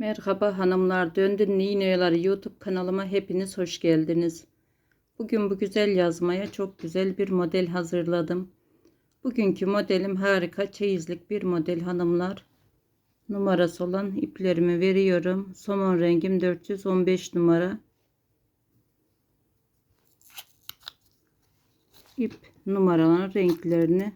Merhaba hanımlar, Döndün Ninoyaları YouTube kanalıma hepiniz hoş geldiniz. Bugün bu güzel yazmaya çok güzel bir model hazırladım. Bugünkü modelim harika çeyizlik bir model hanımlar. Numarası olan iplerimi veriyorum. Somon rengim 415 numara. İp numaraların renklerini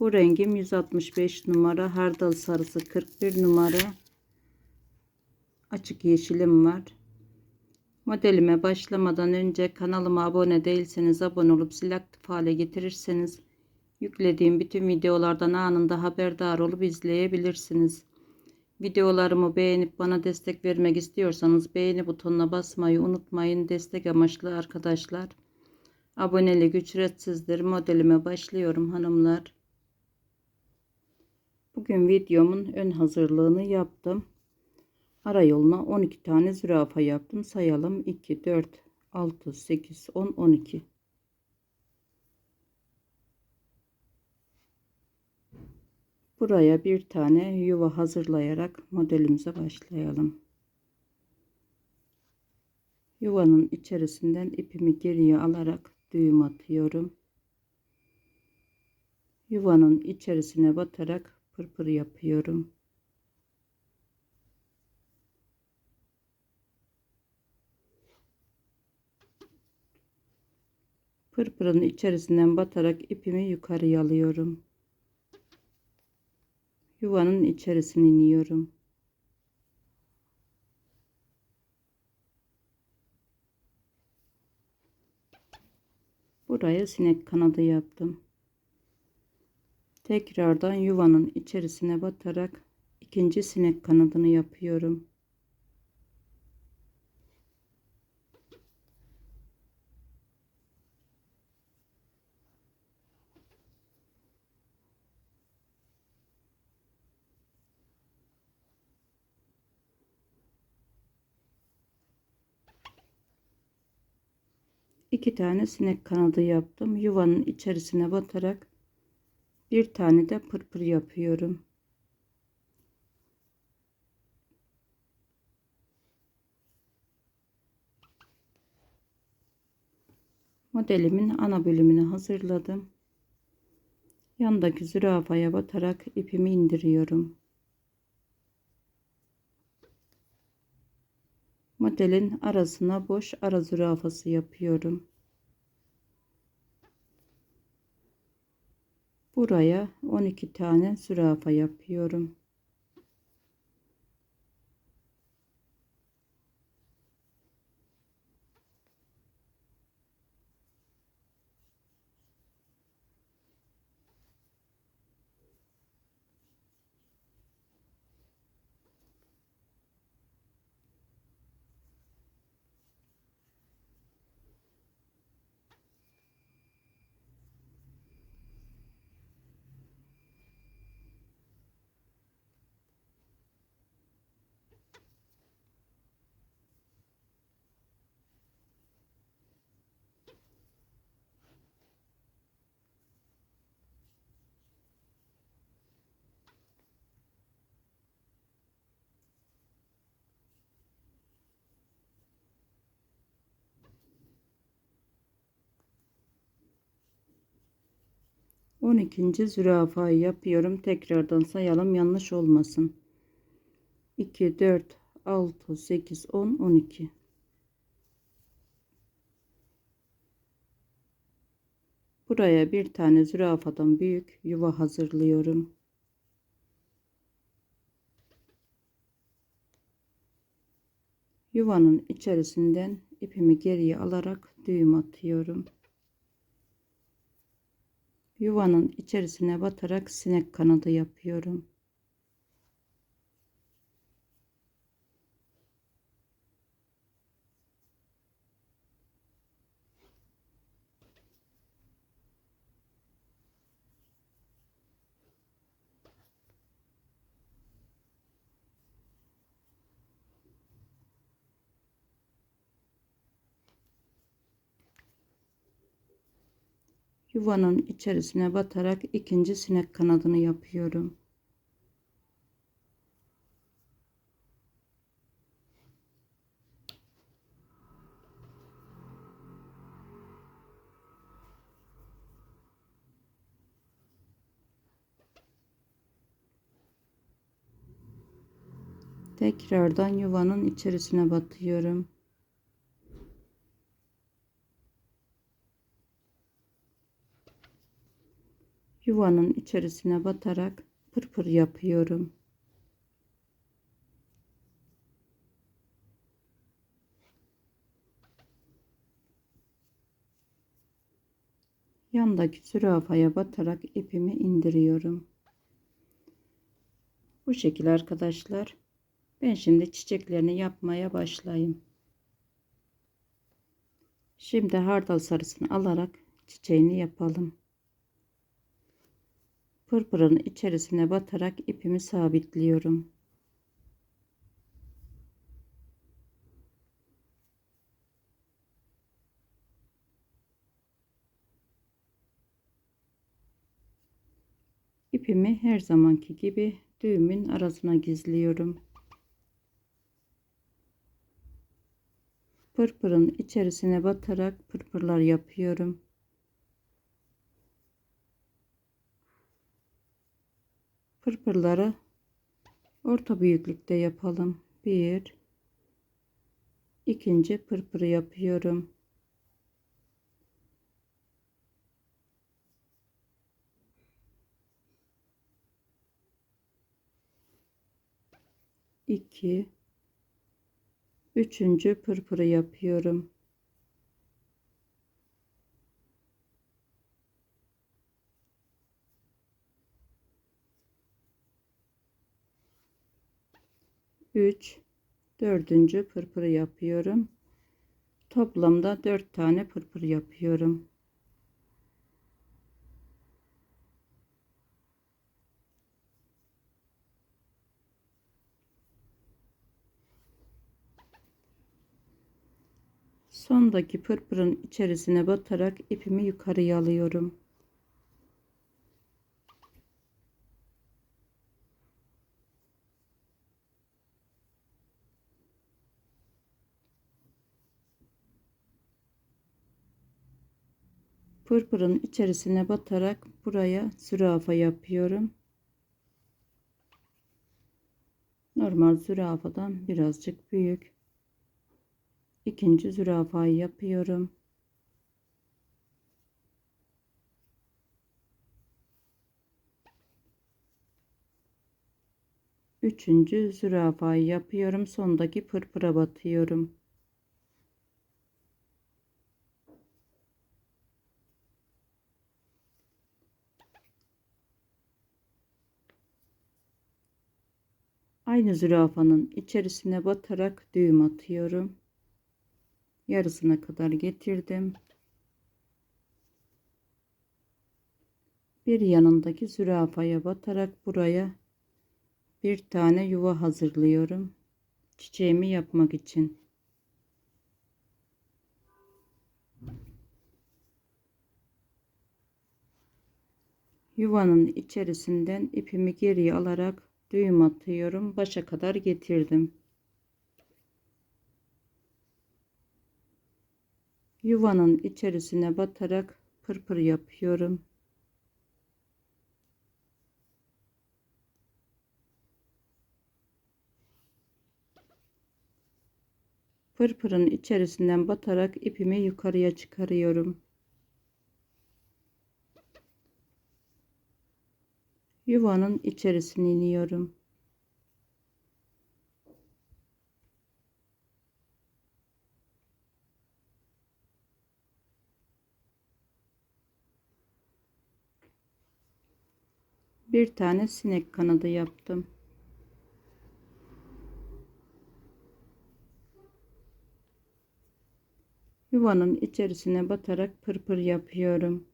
Bu rengim 165 numara. Hardal sarısı 41 numara. Açık yeşilim var. Modelime başlamadan önce kanalıma abone değilseniz abone olup zil aktif hale getirirseniz yüklediğim bütün videolardan anında haberdar olup izleyebilirsiniz. Videolarımı beğenip bana destek vermek istiyorsanız beğeni butonuna basmayı unutmayın. Destek amaçlı arkadaşlar. Abonelik ücretsizdir. Modelime başlıyorum hanımlar. Bugün videomun ön hazırlığını yaptım. Ara yoluna 12 tane zürafa yaptım. Sayalım 2, 4, 6, 8, 10, 12. Buraya bir tane yuva hazırlayarak modelimize başlayalım. Yuvanın içerisinden ipimi geriye alarak düğüm atıyorum. Yuvanın içerisine batarak pırpır yapıyorum. Pırpırın içerisinden batarak ipimi yukarıya alıyorum. Yuvanın içerisine iniyorum. Buraya sinek kanadı yaptım. Tekrardan yuvanın içerisine batarak ikinci sinek kanadını yapıyorum. iki tane sinek kanadı yaptım. Yuvanın içerisine batarak bir tane de pırpır yapıyorum. Modelimin ana bölümünü hazırladım. Yandaki zürafaya batarak ipimi indiriyorum. Modelin arasına boş ara zürafası yapıyorum. Buraya 12 tane zürafa yapıyorum. On ikinci zürafayı yapıyorum. Tekrardan sayalım yanlış olmasın. 2, 4, 6, 8, 10, 12. Buraya bir tane zürafadan büyük yuva hazırlıyorum. Yuvanın içerisinden ipimi geriye alarak düğüm atıyorum. Yuvanın içerisine batarak sinek kanadı yapıyorum. Yuvanın içerisine batarak ikinci sinek kanadını yapıyorum. Tekrardan yuvanın içerisine batıyorum. Yuvanın içerisine batarak pırpır yapıyorum. Yandaki zürafaya batarak ipimi indiriyorum. Bu şekilde arkadaşlar. Ben şimdi çiçeklerini yapmaya başlayayım. Şimdi hardal sarısını alarak çiçeğini yapalım. Pırpırın içerisine batarak ipimi sabitliyorum. İpimi her zamanki gibi düğümün arasına gizliyorum. Pırpırın içerisine batarak pırpırlar yapıyorum. Pırpırları orta büyüklükte yapalım. Bir, ikinci pırpırı yapıyorum. 2 üçüncü pırpırı yapıyorum. Üç, dördüncü pırpırı yapıyorum. Toplamda dört tane pırpır yapıyorum. sondaki pırpırın içerisine batarak ipimi yukarıya alıyorum. Pırpırın içerisine batarak buraya zürafa yapıyorum. Normal zürafadan birazcık büyük ikinci zürafayı yapıyorum. Üçüncü zürafayı yapıyorum. Sondaki pırpıra batıyorum. Aynı zürafanın içerisine batarak düğüm atıyorum yarısına kadar getirdim. Bir yanındaki zürafaya batarak buraya bir tane yuva hazırlıyorum. Çiçeğimi yapmak için. Yuvanın içerisinden ipimi geriye alarak düğüm atıyorum. Başa kadar getirdim. yuvanın içerisine batarak pırpır yapıyorum. Pırpırın içerisinden batarak ipimi yukarıya çıkarıyorum. Yuvanın içerisine iniyorum. bir tane sinek kanadı yaptım. Yuvanın içerisine batarak pırpır yapıyorum.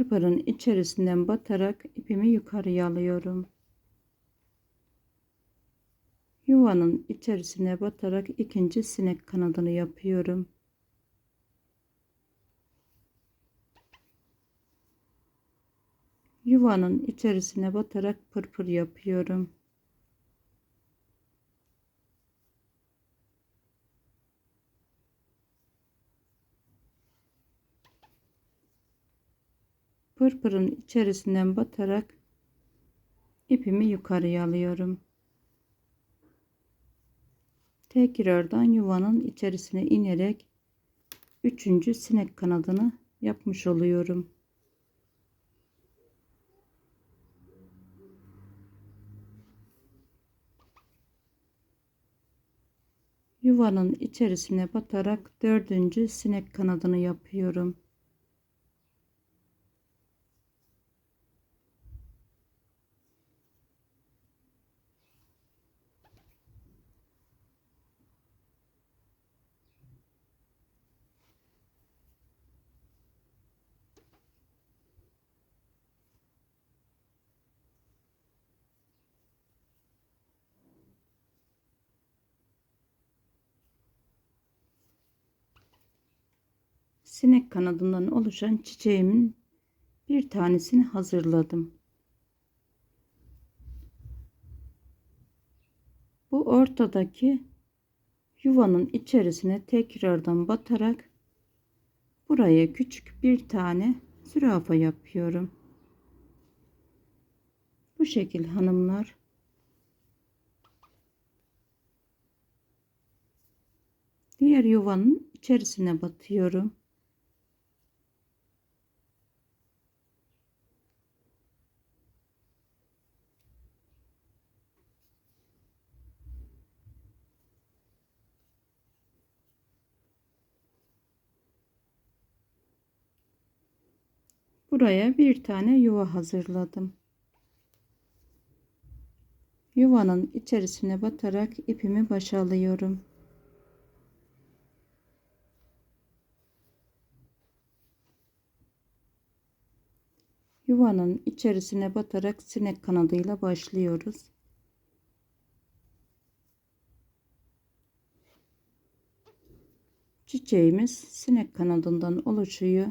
Pırpırın içerisinden batarak ipimi yukarıya alıyorum. Yuvanın içerisine batarak ikinci sinek kanadını yapıyorum. Yuvanın içerisine batarak pırpır yapıyorum. Pırpırın içerisinden batarak ipimi yukarıya alıyorum. Tekrardan yuvanın içerisine inerek üçüncü sinek kanadını yapmış oluyorum. Yuvanın içerisine batarak dördüncü sinek kanadını yapıyorum. Sinek kanadından oluşan çiçeğimin bir tanesini hazırladım. Bu ortadaki yuvanın içerisine tekrardan batarak buraya küçük bir tane zürafa yapıyorum. Bu şekil hanımlar. Diğer yuvanın içerisine batıyorum. Buraya bir tane yuva hazırladım. Yuvanın içerisine batarak ipimi başa alıyorum. Yuvanın içerisine batarak sinek kanadıyla başlıyoruz. Çiçeğimiz sinek kanadından oluşuyor.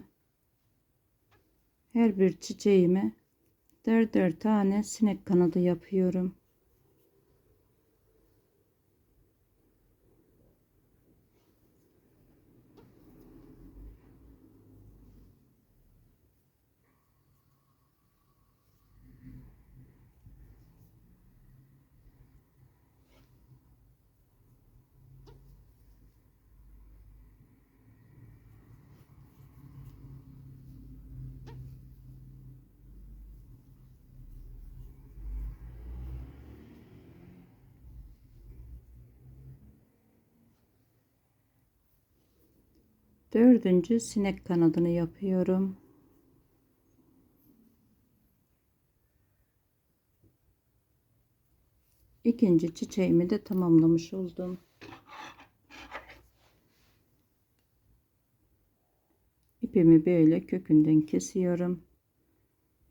Her bir çiçeğime der der tane sinek kanadı yapıyorum. Dördüncü sinek kanadını yapıyorum. İkinci çiçeğimi de tamamlamış oldum. İpimi böyle kökünden kesiyorum.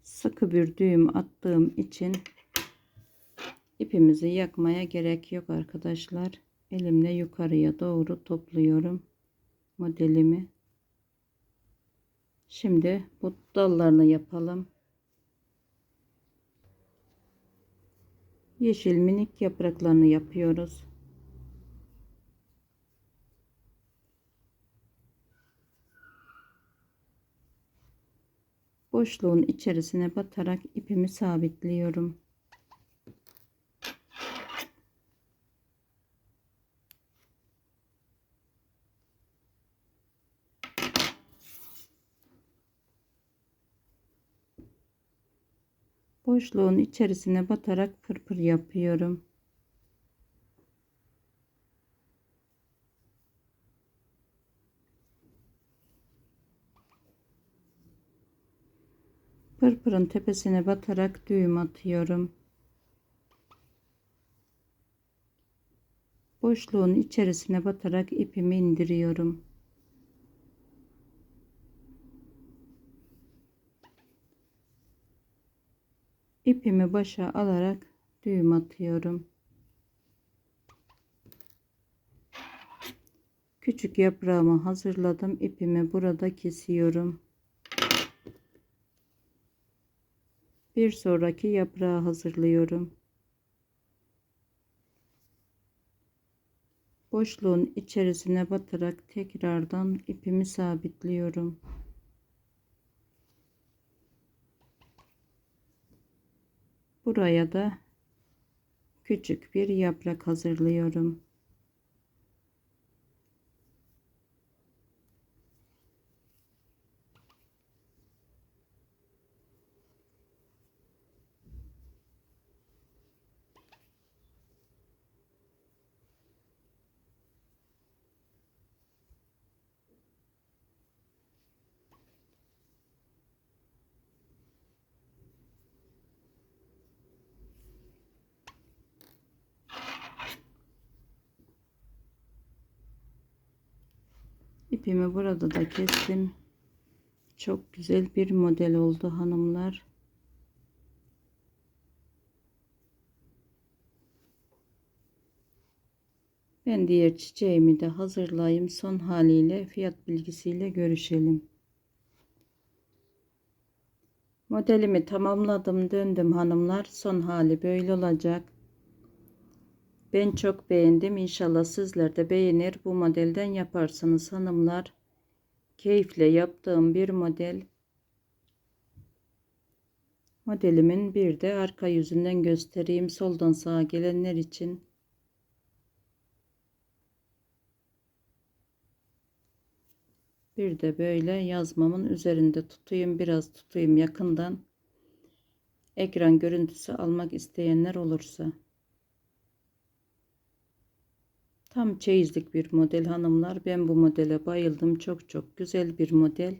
Sıkı bir düğüm attığım için ipimizi yakmaya gerek yok arkadaşlar. Elimle yukarıya doğru topluyorum modelimi. Şimdi bu dallarını yapalım. Yeşil minik yapraklarını yapıyoruz. Boşluğun içerisine batarak ipimi sabitliyorum. Boşluğun içerisine batarak pırpır yapıyorum. Pırpırın tepesine batarak düğüm atıyorum. Boşluğun içerisine batarak ipimi indiriyorum. İpimi başa alarak düğüm atıyorum. Küçük yaprağımı hazırladım. İpimi burada kesiyorum. Bir sonraki yaprağı hazırlıyorum. Boşluğun içerisine batarak tekrardan ipimi sabitliyorum. Buraya da küçük bir yaprak hazırlıyorum. İpimi burada da kestim. Çok güzel bir model oldu hanımlar. Ben diğer çiçeğimi de hazırlayayım. Son haliyle fiyat bilgisiyle görüşelim. Modelimi tamamladım döndüm hanımlar. Son hali böyle olacak. Ben çok beğendim. İnşallah sizler de beğenir. Bu modelden yaparsınız hanımlar. Keyifle yaptığım bir model. Modelimin bir de arka yüzünden göstereyim. Soldan sağa gelenler için. Bir de böyle yazmamın üzerinde tutayım. Biraz tutayım yakından. Ekran görüntüsü almak isteyenler olursa. Tam çeyizlik bir model hanımlar. Ben bu modele bayıldım. Çok çok güzel bir model.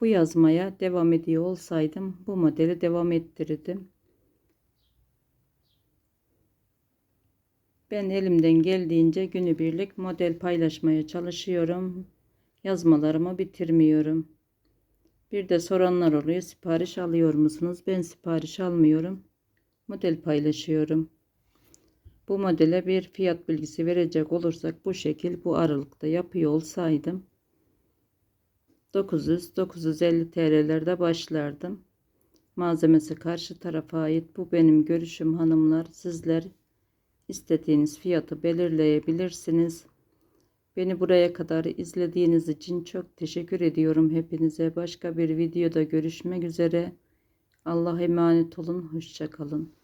Bu yazmaya devam ediyor olsaydım bu modeli devam ettirirdim. Ben elimden geldiğince günübirlik model paylaşmaya çalışıyorum. Yazmalarımı bitirmiyorum. Bir de soranlar oluyor. Sipariş alıyor musunuz? Ben sipariş almıyorum. Model paylaşıyorum. Bu modele bir fiyat bilgisi verecek olursak bu şekil bu aralıkta yapıyor olsaydım 900-950 TL'lerde başlardım. Malzemesi karşı tarafa ait. Bu benim görüşüm hanımlar. Sizler istediğiniz fiyatı belirleyebilirsiniz. Beni buraya kadar izlediğiniz için çok teşekkür ediyorum hepinize. Başka bir videoda görüşmek üzere. Allah emanet olun. Hoşçakalın.